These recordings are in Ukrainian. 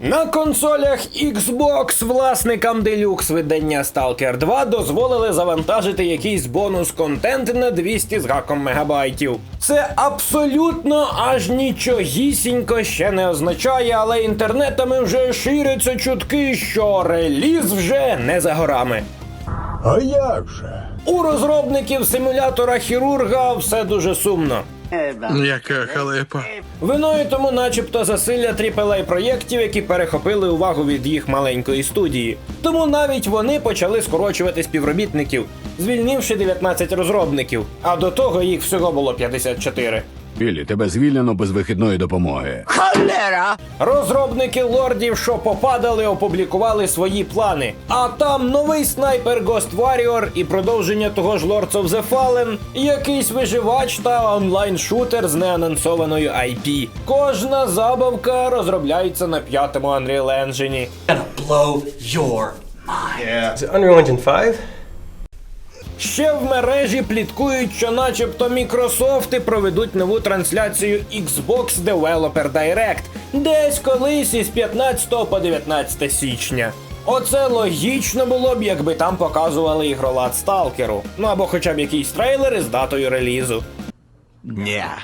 На консолях Xbox власникам Deluxe видання Stalker 2 дозволили завантажити якийсь бонус контент на 200 з гаком мегабайтів. Це абсолютно аж нічогісінько ще не означає, але інтернетами вже ширяться чутки, що реліз вже не за горами. А як же? У розробників симулятора хірурга все дуже сумно. Яка халепа. Виною тому, начебто, засилля AAA проєктів, які перехопили увагу від їх маленької студії. Тому навіть вони почали скорочувати співробітників, звільнивши 19 розробників, а до того їх всього було 54. Білі, тебе звільнено без вихідної допомоги. Розробники лордів, що попадали, опублікували свої плани. А там новий снайпер Ghost Warrior і продовження того ж Lords of the Fallen, якийсь виживач та онлайн-шутер з неанонсованою IP. Кожна забавка розробляється на п'ятому Unreal Engine. blow your Is it Unreal Engine 5? Ще в мережі пліткують, що начебто Мікрософти проведуть нову трансляцію Xbox Developer Direct десь колись із 15 по 19 січня. Оце логічно було б, якби там показували ігролад Сталкеру. Ну або хоча б якийсь трейлер із датою релізу. Ня.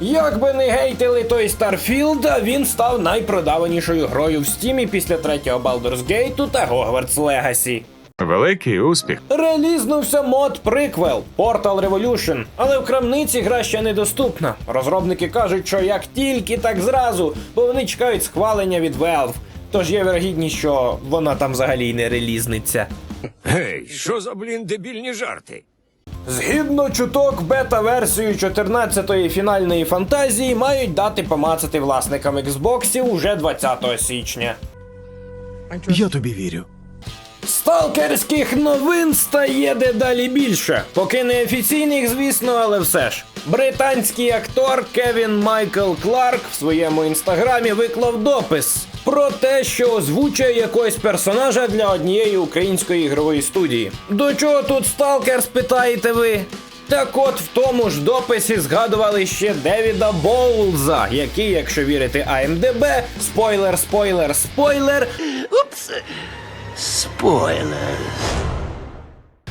Як би не гейтили той Starfield, він став найпродаванішою грою в стімі після третього Baldur's Gate та Hogwarts Legacy. Великий успіх. Релізнувся мод приквел Portal Revolution, але в крамниці гра ще недоступна. Розробники кажуть, що як тільки, так зразу, бо вони чекають схвалення від Valve. Тож є вірогідність, що вона там взагалі й не релізниться. Гей, що за блін дебільні жарти? Згідно чуток, бета-версію 14-ї фінальної фантазії мають дати помацати власникам Xbox уже 20 січня. Я тобі вірю. Сталкерських новин стає дедалі більше. Поки не офіційних, звісно, але все ж. Британський актор Кевін Майкл Кларк в своєму інстаграмі виклав допис про те, що озвучує якогось персонажа для однієї української ігрової студії. До чого тут сталкер, спитаєте ви? Так от в тому ж дописі згадували ще Девіда Боулза, який, якщо вірити IMDb, спойлер, спойлер, спойлер,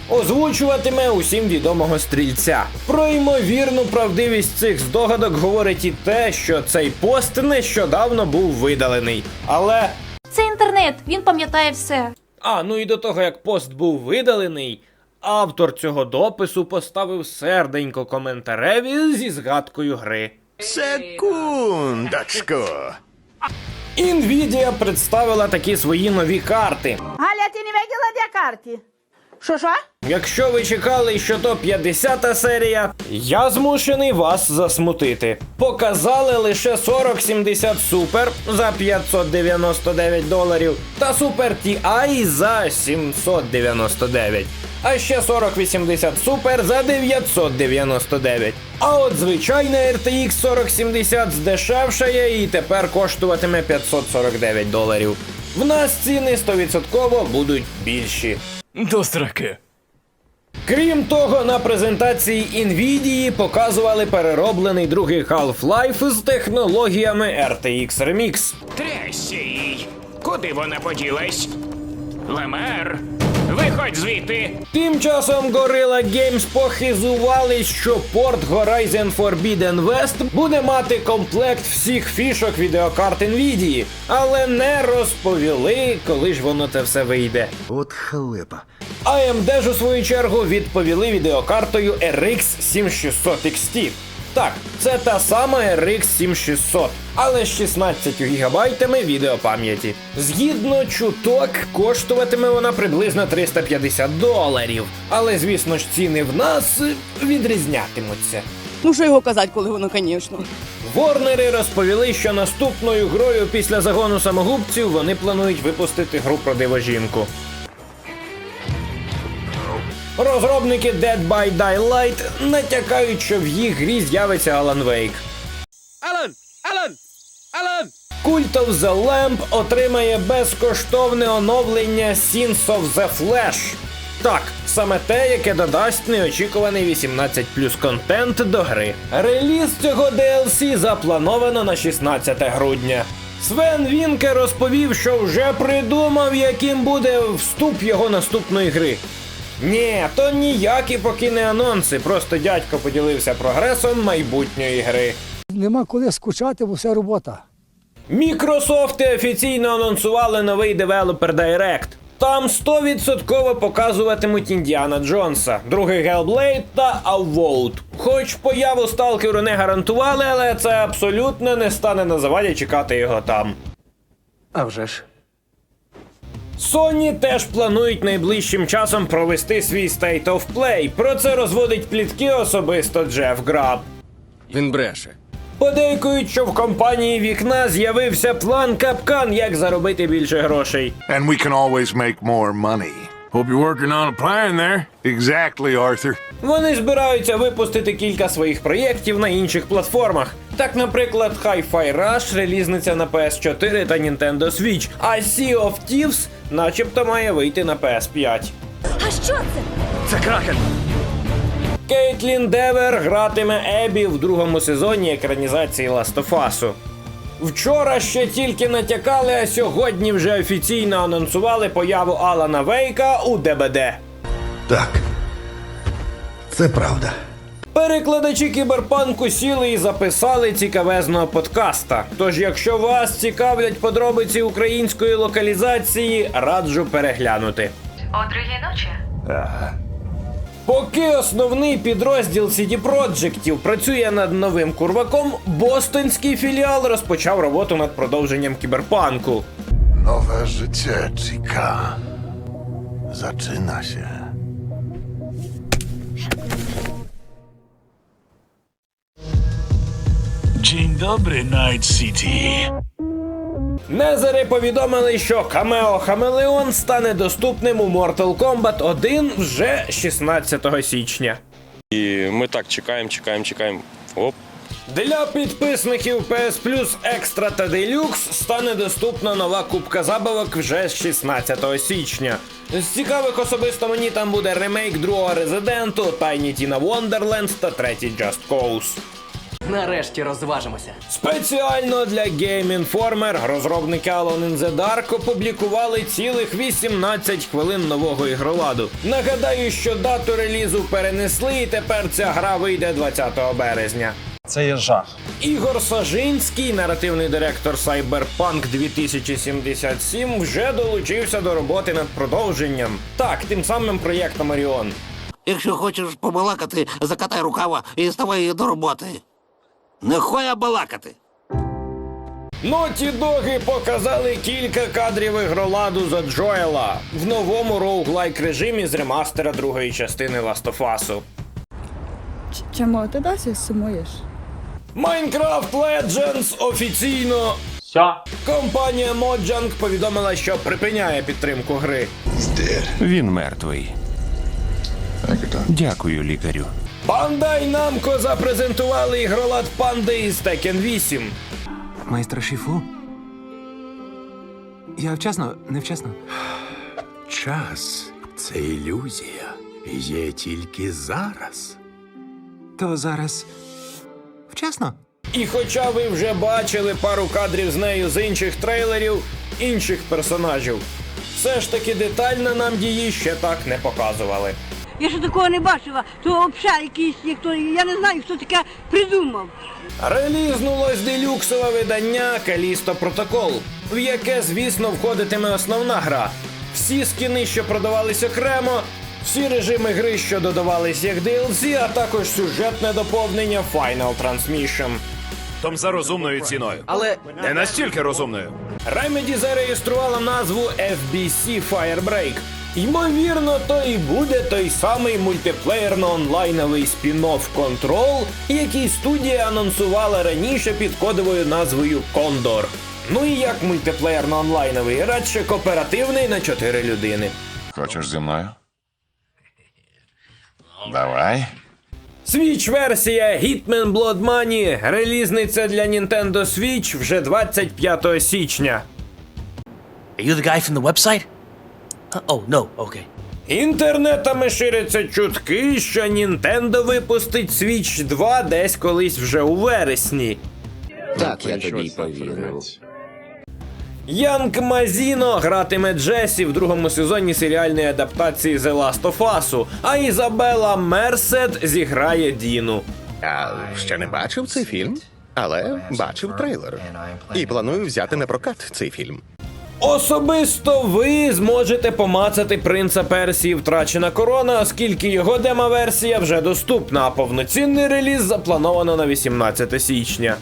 озвучуватиме усім відомого стрільця. Про ймовірну правдивість цих здогадок говорить і те, що цей пост нещодавно був видалений. Але. Це інтернет, він пам'ятає все. А, ну і до того, як пост був видалений, автор цього допису поставив серденько коментареві зі згадкою гри. Секундочку. Nvidia представила такі свої нові карти. Галя, ти не видела де карти? Що що? Якщо ви чекали, що то 50-та серія, я змушений вас засмутити. Показали лише 4070 Super за 599 доларів та Super TI за 799. А ще 4080 Super за 999. А от звичайна RTX 4070 здешевшає і тепер коштуватиме 549 доларів. В нас ціни 100% будуть більші. До сраки. Крім того, на презентації Nvidia показували перероблений другий Half-Life з технологіями RTX Remix. Тресі! Куди вона поділась? Лемер, виходь звідти! Тим часом Gorilla Games похизувались, що порт Horizon Forbidden West буде мати комплект всіх фішок відеокарт Nvidia, але не розповіли, коли ж воно це все вийде. От халепа. AMD ж у свою чергу відповіли відеокартою RX 7600 XT. Так, це та сама RX 7600, але з 16 гігабайтами відеопам'яті. Згідно чуток, коштуватиме вона приблизно 350 доларів. Але звісно ж ціни в нас відрізнятимуться. Ну що його казати, коли воно, звісно. Ворнери розповіли, що наступною грою після загону самогубців вони планують випустити гру про дивожінку. Розробники Dead by Daylight натякають, що в їх грі з'явиться Alan Wake. Alan! Alan! Alan! Cult of the Lamp отримає безкоштовне оновлення Sins of the Flash. Так, саме те, яке додасть неочікуваний 18 контент до гри. Реліз цього DLC заплановано на 16 грудня. Свен Вінке розповів, що вже придумав, яким буде вступ його наступної гри. Ні, то ніякі поки не анонси, просто дядько поділився прогресом майбутньої гри. Нема коли скучати, бо все робота. Мікрософти офіційно анонсували новий Developer Direct. Там 100% показуватимуть Індіана Джонса, другий Hellblade та Avowed. Хоч появу сталкеру не гарантували, але це абсолютно не стане на заваді чекати його там. А вже ж. Sony теж планують найближчим часом провести свій State of Play. Про це розводить плітки особисто Джеф Граб. Він бреше. Подейкують, що в компанії вікна з'явився план капкан, як заробити більше грошей. And we can always make more money. Hope you're working on a plan there. Exactly, Arthur. Вони збираються випустити кілька своїх проєктів на інших платформах. Так, наприклад, Hi-Fi Rush релізниця на PS4 та Nintendo Switch, а Sea of Thieves начебто має вийти на PS5. А що це? Це кракен. Кейтлін Девер гратиме Ебі в другому сезоні екранізації Last of Us. Вчора ще тільки натякали, а сьогодні вже офіційно анонсували появу Алана Вейка у ДБД. Так. Це правда. Перекладачі кіберпанку сіли і записали цікавезного подкаста. Тож, якщо вас цікавлять подробиці української локалізації, раджу переглянути. О другій ночі? Поки основний підрозділ CD Projektів працює над новим курваком, бостонський філіал розпочав роботу над продовженням кіберпанку. Nowe życie, Chica. Zaczyna się. Dzień dobry, Night City. Незери повідомили, що Камео Хамелеон стане доступним у Mortal Kombat 1 вже 16 січня. І ми так чекаємо, чекаємо, чекаємо. Оп. Для підписників PS Plus Extra та Deluxe стане доступна нова кубка забавок вже з 16 січня. З цікавих особисто мені там буде ремейк другого Резиденту, Tiny Tina Wonderlands та третій Just Cause. Нарешті розважимося. Спеціально для Game Informer розробники Alone in the Dark опублікували цілих 18 хвилин нового ігроладу. Нагадаю, що дату релізу перенесли, і тепер ця гра вийде 20 березня. Це є жах. Ігор Сажинський, наративний директор Cyberpunk 2077, вже долучився до роботи над продовженням. Так, тим самим проєктом Оріон. Якщо хочеш побалакати, закатай рукава і ставай до роботи. Не хоя балакати. Ноті Доги показали кілька кадрів ігроладу за Джоела в новому роуглайк режимі з ремастера другої частини Us. Чому ти досі сумуєш? Minecraft Legends офіційно. Компанія Mojang повідомила, що припиняє підтримку гри. Він мертвий. Дякую, лікарю. Bandai Namco запрезентували ігролад Панди із Tekken 8. Майстер Шіфу? Я вчасно, невчасно. Час це ілюзія. Є тільки зараз. То зараз. Вчасно? І хоча ви вже бачили пару кадрів з нею з інших трейлерів, інших персонажів, все ж таки детально нам її ще так не показували. Я ще такого не бачила, то взагалі якийсь, як то, я не знаю, хто таке придумав. Релізнулось делюксове видання Калісто Протокол, в яке, звісно, входитиме основна гра. Всі скіни, що продавались окремо, всі режими гри, що додавались як DLC, а також сюжетне доповнення Final Transmission. Том за розумною ціною. Але не настільки розумною. Remedy зареєструвала назву FBC Firebreak. Ймовірно, то і буде той самий мультиплеєрно-онлайновий спін-офф Control, який студія анонсувала раніше під кодовою назвою Condor. Ну і як мультиплеєрно-онлайновий, радше кооперативний на 4 людини. Хочеш зі мною? Давай. Switch-версія Hitman Blood Money релізниця для Nintendo Switch вже 25 січня. Are you the guy from the website? Oh, no, okay. Інтернетами ширяться чутки, що Nintendo випустить Switch 2 десь колись вже у вересні. Так, я тобі й повірив. Янг Мазіно гратиме Джесі в другому сезоні серіальної адаптації The Last of Us, а Ізабела Мерсед зіграє Діну. Я ще не бачив цей фільм, але бачив трейлер. І планую взяти на прокат цей фільм. Особисто ви зможете помацати принца Персії втрачена корона, оскільки його демо-версія вже доступна, а повноцінний реліз заплановано на 18 січня.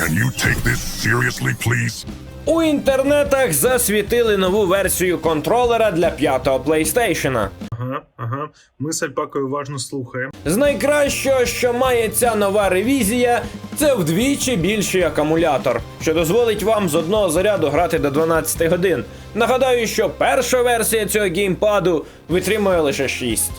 Can you take this seriously, please? У інтернетах засвітили нову версію контролера для п'ятого PlayStation. Ага, ага. Ми з Альпакою уважно слухаємо. З найкращого, що має ця нова ревізія, це вдвічі більший акумулятор, що дозволить вам з одного заряду грати до 12 годин. Нагадаю, що перша версія цього геймпаду витримує лише 6.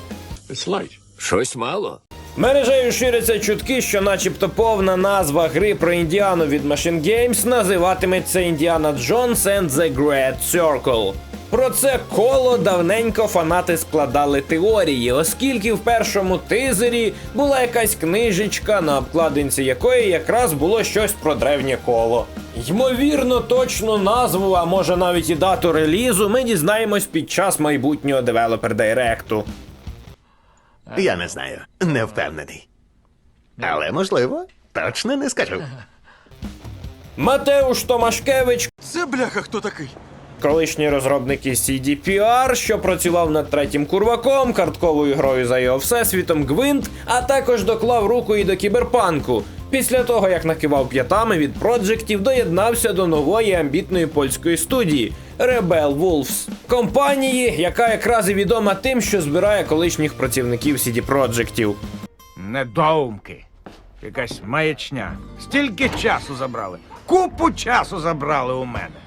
Щось мало. Мережею ширяться чутки, що начебто повна назва гри про Індіану від Machine Games називатиметься Індіана Джонс and the Great Circle. Про це коло давненько фанати складали теорії, оскільки в першому тизері була якась книжечка, на обкладинці якої якраз було щось про древнє коло. Ймовірно, точну назву, а може навіть і дату релізу, ми дізнаємось під час майбутнього девелопер директу. Я не знаю, не впевнений. Але можливо, точно не скажу. Матеуш Томашкевич Це бляха хто такий? Колишній розробник із CDPR, що працював над третім курваком, картковою грою за його всесвітом Гвинт, а також доклав руку і до кіберпанку. Після того, як накивав п'ятами від проджектів, доєднався до нової амбітної польської студії Rebel Wolves, компанії, яка якраз і відома тим, що збирає колишніх працівників CD Проджектів. Недоумки. Якась маячня. Стільки часу забрали. Купу часу забрали у мене.